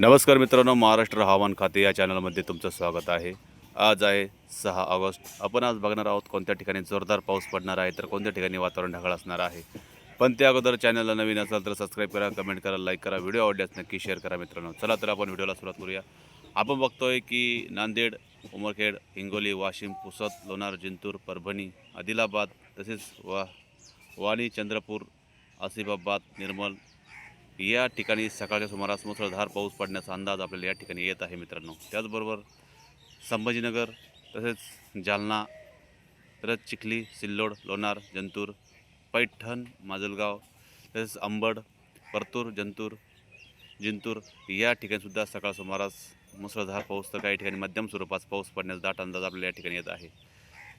नमस्कार मित्रांनो महाराष्ट्र हवामान खाते या चॅनलमध्ये तुमचं स्वागत आहे. आज आहे सहा ऑगस्ट. आपण आज बघणार आहोत कोणत्या ठिकाणी जोरदार पाऊस पडणार आहे तर कोणत्या ठिकाणी वातावरण ढगाळ असणार आहे. पण त्या अगोदर चॅनलला नवीन असाल तर सबस्क्राईब करा कमेंट करा लाईक करा व्हिडिओ आवडल्यास नक्की शेअर करा मित्रांनो. चला तर आपण व्हिडिओला सुरुवात करूया. आपण बघतोय की नांदेड उमरखेड हिंगोली वाशिम पुसद लोणार जिंतूर परभणी आदिलाबाद तसेच वा वाणी चंद्रपूर आसिफाबाद निर्मल या ठिकाणी सकाळच्या सुमारास मुसळधार पाऊस पडण्याचा अंदाज आपल्याला या ठिकाणी येत आहे मित्रांनो. त्याचबरोबर संभाजीनगर तसेच जालना तरच चिखली सिल्लोड लोणार जंतूर पैठण माजलगाव तसेच अंबड परतूर जंतूर जिंतूर या ठिकाणीसुद्धा सकाळ सुमारास मुसळधार पाऊस तर काही ठिकाणी मध्यम स्वरूपात पाऊस पडण्याचा दाट अंदाज आपल्याला या ठिकाणी येत आहे.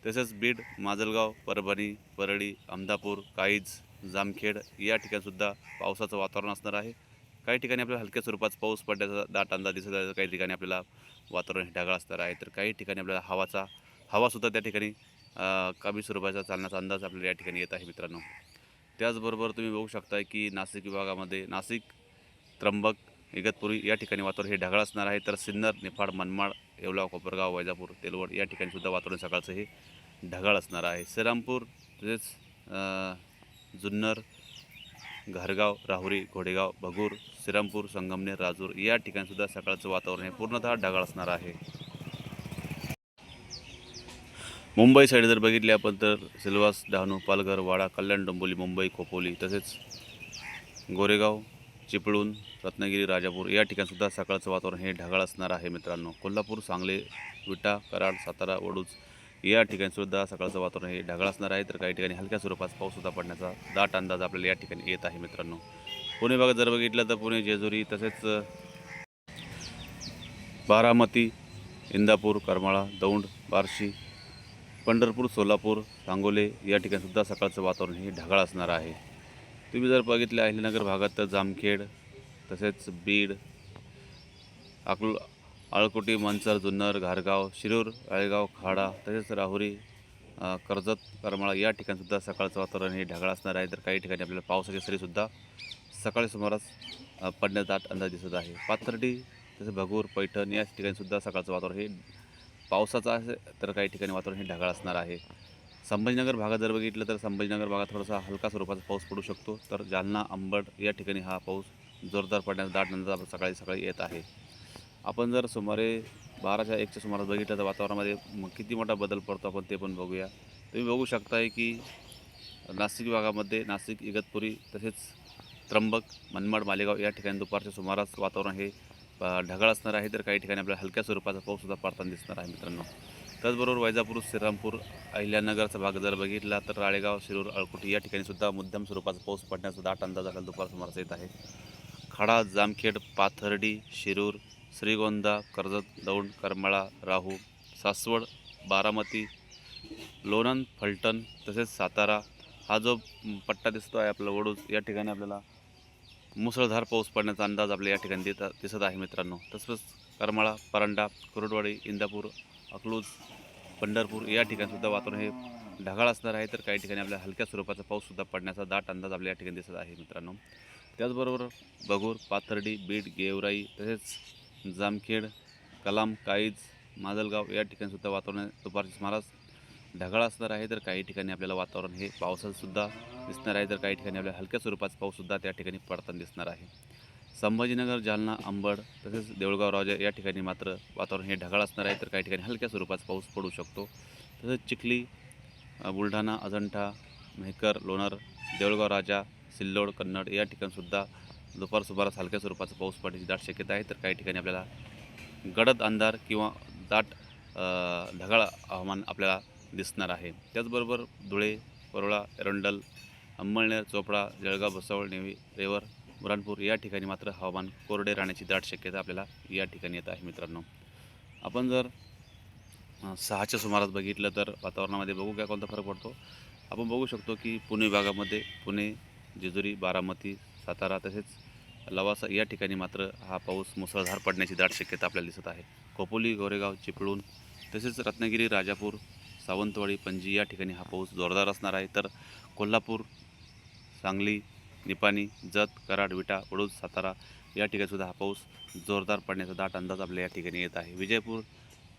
तसेच बीड माजलगाव परभणी परळी अहमदापूर काईज जामखेड या ठिकाणीसुद्धा पावसाचं वातावरण असणार आहे. काही ठिकाणी आपल्याला हलक्या स्वरूपाचा पाऊस पडण्याचा दाट अंदाज दिसत आहे. काही ठिकाणी आपल्याला वातावरण हे ढगाळ असणार आहे. तर काही ठिकाणी आपल्याला हवाचा हवासुद्धा त्या ठिकाणी कमी स्वरूपाचा चालण्याचा अंदाज आपल्याला या ठिकाणी येत आहे मित्रांनो. त्याचबरोबर तुम्ही बघू शकता की नाशिक विभागामध्ये नाशिक त्र्यंबक इगतपुरी या ठिकाणी वातावरण हे ढगाळ असणार आहे. तर सिन्नर निफाड मनमाड येवला कोपरगाव वैजापूर तेलवड या ठिकाणीसुद्धा वातावरण सकाळचं हे ढगाळ असणार आहे. श्रीरामपूर तसेच जुन्नर घरगाव राहुरी घोडेगाव भगूर श्रीरामपूर संगमनेर राजूर या ठिकाणीसुद्धा सकाळचं वातावरण हे पूर्णतः ढगाळ असणार आहे. मुंबई साईड जर बघितली आपण तर सिल्वास डहाणू पालघर वाडा कल्याण डोंबोली मुंबई खोपोली तसेच गोरेगाव चिपळूण रत्नागिरी राजापूर या ठिकाणीसुद्धा सकाळचं वातावरण हे ढगाळ असणार आहे मित्रांनो. कोल्हापूर सांगली विटा कराड सातारा वडूज या ठिकाणीसुद्धा सकाळचं वातावरण हे ढगाळ असणार आहे. तर काही ठिकाणी हलक्या स्वरूपात पाऊससुद्धा पडण्याचा दाट अंदाज आपल्याला या ठिकाणी येत आहे मित्रांनो. पुणे भागात जर बघितलं तर पुणे जेजुरी तसेच बारामती इंदापूर करमाळा दौंड बार्शी पंढरपूर सोलापूर सांगोले या ठिकाणीसुद्धा सकाळचं वातावरण हे ढगाळ असणार आहे. तुम्ही जर बघितलं अहिल्यानगर भागात तर जामखेड तसेच बीड अकल आळकोटी मंचर जुन्नर घारगाव शिरूर आळेगाव खाडा तसेच राहुरी कर्जत करमाळा या ठिकाणीसुद्धा सकाळचं वातावरण हे ढगाळ असणार आहे. तर काही ठिकाणी आपल्याला पावसाची सरीसुद्धा सकाळी सुमारास पडण्याचा दाट अंदाज दिसत आहे. पाथर्डी तसेच भगूर पैठण या ठिकाणीसुद्धा सकाळचं वातावरण हे पावसाचं आहे. तर काही ठिकाणी वातावरण हे ढगाळ असणार आहे. संभाजीनगर भागात जर बघितलं तर संभाजीनगर भागात थोडासा हलका स्वरूपाचा पाऊस पडू शकतो. तर जालना अंबड या ठिकाणी हा पाऊस जोरदार पडण्याचा दाट अंदाज सकाळी सकाळी येत आहे. आपण जर सुमारे बाराच्या एकच्या सुमारास बघितलं तर वातावरणामध्ये मग किती मोठा बदल पडतो आपण ते पण बघूया. तुम्ही बघू शकताय की नाशिक विभागामध्ये नाशिक इगतपुरी तसेच त्र्यंबक मनमाड मालेगाव या ठिकाणी दुपारच्या सुमारास वातावरण हे ढगाळ असणार आहे. तर काही ठिकाणी आपल्याला हलक्या स्वरूपाचा पाऊससुद्धा पडताना दिसणार आहे मित्रांनो. त्याचबरोबर वैजापूर श्रीरामपूर अहिल्यानगरचा भाग जर बघितला तर राळेगाव शिरूर अळकुटी या ठिकाणी सुद्धा मध्यम स्वरूपाचा पाऊस पडण्याचा दाट अंदाज आपल्याला दुपार सुमारास येत आहे. खडा जामखेड पाथर्डी शिरूर श्रीगोंदा कर्जत दौंड करमाळा राहू सासवड बारामती लोणंद फलटण तसेच सातारा हा जो पट्टा दिसतो आहे आपला वडूज या ठिकाणी आपल्याला मुसळधार पाऊस पडण्याचा अंदाज आपल्या या ठिकाणी देत दिसत आहे मित्रांनो. तसंच करमाळा परांडा कुरुडवाडी इंदापूर अकलूज पंढरपूर या ठिकाणीसुद्धा वातावरण हे ढगाळ असणार आहे. तर काही ठिकाणी आपल्या हलक्या स्वरूपाचा पाऊससुद्धा पडण्याचा दाट अंदाज आपल्या या ठिकाणी दिसत आहे मित्रांनो. त्याचबरोबर बघूर पाथर्डी बीड गेवराई तसेच जामखेड कलाम काईज माजलगाव या ठिकाणीसुद्धा वातावरण दुपारच्या सुमारास ढगाळ असणार आहे तर काही ठिकाणी आपल्याला वातावरण हे पावसाचंसुद्धा दिसणार आहे तर काही ठिकाणी आपल्याला हलक्या स्वरूपाचा पाऊससुद्धा त्या ठिकाणी पडताना दिसणार आहे. संभाजीनगर जालना अंबड तसेच देऊळगाव राजा या ठिकाणी मात्र वातावरण हे ढगाळ असणार आहे तर काही ठिकाणी हलक्या स्वरूपाचा पाऊस पडू शकतो. तसेच चिखली बुलढाणा अजंठा मेहकर लोणार देऊळगाव राजा सिल्लोड कन्नड या ठिकाणीसुद्धा दुपार सुपारास हलक्या स्वरूपाचा पाऊस पडण्याची दाट शक्यता आहे तर काही ठिकाणी आपल्याला गडद अंधार किंवा दाट ढगाळ हवामान आपल्याला दिसणार आहे. त्याचबरोबर धुळे परोळा एरंडल अंमळनेर चोपडा जळगाव भुसावळ नेवी रेवर बुराणपूर या ठिकाणी मात्र हवामान कोरडे राहण्याची दाट शक्यता आपल्याला या ठिकाणी येत आहे मित्रांनो. आपण जर सहाच्या सुमारास बघितलं तर वातावरणामध्ये बघू काय कोणता फरक पडतो? आपण बघू शकतो की पुणे विभागामध्ये पुणे जेजुरी बारामती सातारा तसेच लवासा या ठिकाणी मात्र हा पाऊस मुसळधार पडण्याची दाट शक्यता आपल्याला दिसत आहे. खोपोली गोरेगाव चिपळूण तसेच रत्नागिरी राजापूर सावंतवाडी पणजी या ठिकाणी हा पाऊस जोरदार असणार आहे. तर कोल्हापूर सांगली निपाणी जत कराड विटा वडूद सातारा या ठिकाणीसुद्धा हा पाऊस जोरदार पडण्याचा दाट अंदाज आपल्या या ठिकाणी येत आहे. विजयपूर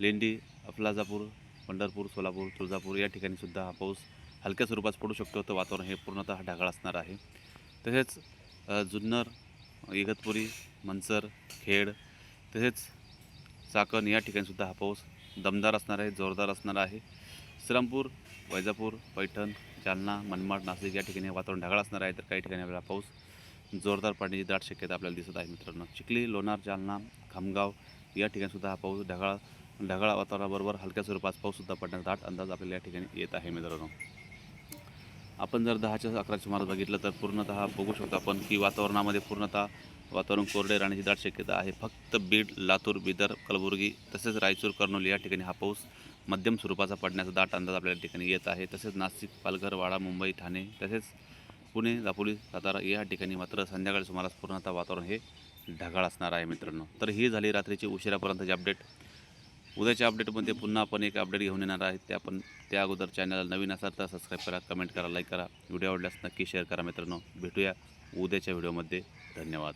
लेंडी अफलाजापूर पंढरपूर सोलापूर तुळजापूर या ठिकाणीसुद्धा हा पाऊस हलक्या स्वरूपात पडू शकतो. तर वातावरण हे पूर्णतः ढगाळ असणार आहे. तसेच जुन्नर इगतपुरी मनसर खेड तसेच चाकण या ठिकाणीसुद्धा हा पाऊस दमदार असणार आहे जोरदार असणार आहे. श्रीरामपूर वैजापूर पैठण जालना मनमाड नाशिक या ठिकाणी वातावरण ढगाळ असणार आहे. तर काही ठिकाणी आपल्याला पाऊस जोरदार पडण्याची दाट शक्यता आपल्याला दिसत आहे मित्रांनो. चिखली लोणार जालना खामगाव या ठिकाणीसुद्धा हा पाऊस ढगाळ ढगाळ वातावरणाबरोबर हलक्या स्वरूपात पाऊससुद्धा पडण्याचा दाट अंदाज आपल्याला या ठिकाणी येत आहे मित्रांनो. आपण जर दहाच्या अकराच्या सुमारास बघितलं तर पूर्णतः बघू शकतो आपण की वातावरणामध्ये पूर्णतः वातावरण कोरडे राहण्याची दाट शक्यता आहे. फक्त बीड लातूर बिदर कलबुर्गी तसेच रायचूर कर्नोली या ठिकाणी हा पाऊस मध्यम स्वरूपाचा पडण्याचा दाट अंदाज आपल्या ठिकाणी येत आहे. तसेच नाशिक पालघर वाडा मुंबई ठाणे तसेच पुणे दापोली सातारा या ठिकाणी मात्र संध्याकाळी सुमारास पूर्णतः वातावरण हे ढगाळ असणार आहे मित्रांनो. तर ही झाली रात्रीची उशिरापर्यंतची अपडेट उद्याच्या अपडेटमध्ये पुन्हा आपण एक अपडेट घेऊन येणार आहे. ते आपण त्या अगोदर चॅनलला नवीन असाल तर सबस्क्राईब करा कमेंट करा लाईक करा. व्हिडिओ आवडल्यास नक्की शेअर करा मित्रांनो. भेटूया उद्याच्या व्हिडिओमध्ये धन्यवाद.